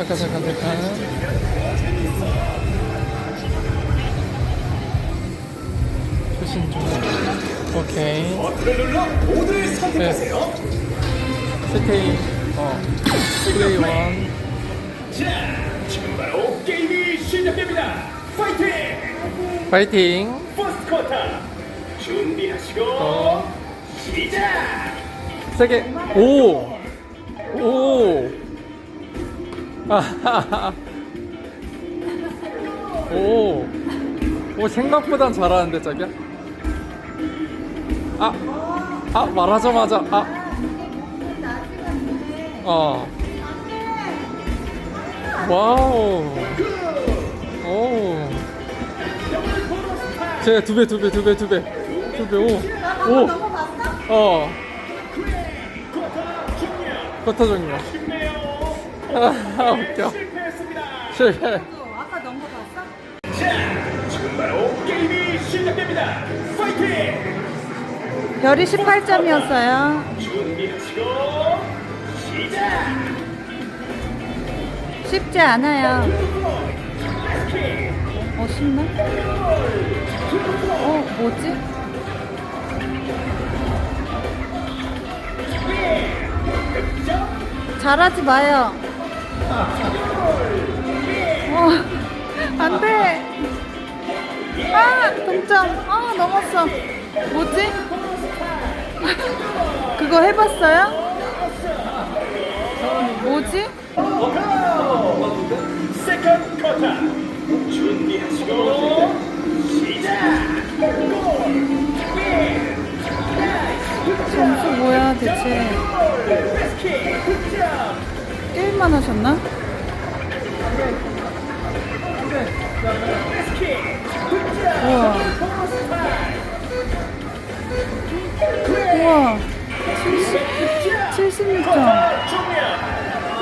잠깐 잠깐 조심 좀 오케이 버튼을 눌러 모두를 선택하세요. 스테이 어 플레이 원 자, 지금 바로 게임이 시작됩니다. 파이팅! 파이팅 퍼스트 쿼터 준비하시고 어. 시작! 세게 오! 오! 오! 오 생각보단 잘하는데 자기야? 아! 아 말하자마자 아! 어 와우 오 제가 두배 두 배 두 배 두 배 두 배 오! 오! 어. 커터 종료. 아 웃겨 실패했습니다. 실패 아까 넘거 봤어? 자, 지금 바로 게임이 시작됩니다. 파이팅! 별이 18점이었어요. 준비하시고 시작! 쉽지 않아요. 어, 쉽나? 어, 뭐지? 잘하지 마요. 어, 안 돼. 아, 동점. 아, 넘었어. 뭐지? 그거 해봤어요? 뭐지? 점수 뭐야 대체? 게임만 하셨나? 우와. 우와. 70, 76점. 종료!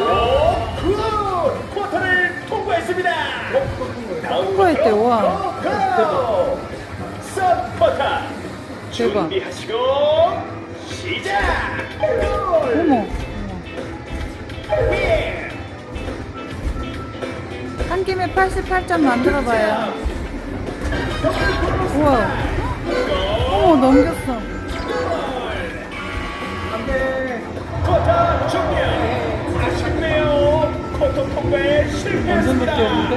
오, 굿! 쿼터를 통과했습니다! 통과했대, 우와. 서쿼터 대박. 준비하시고 시작! 어머. 한 김에 88점 만들어봐요. 우와. 어머, 넘겼어. 종료! 아쉽네요. 쿼터 통과에 실패했습니다.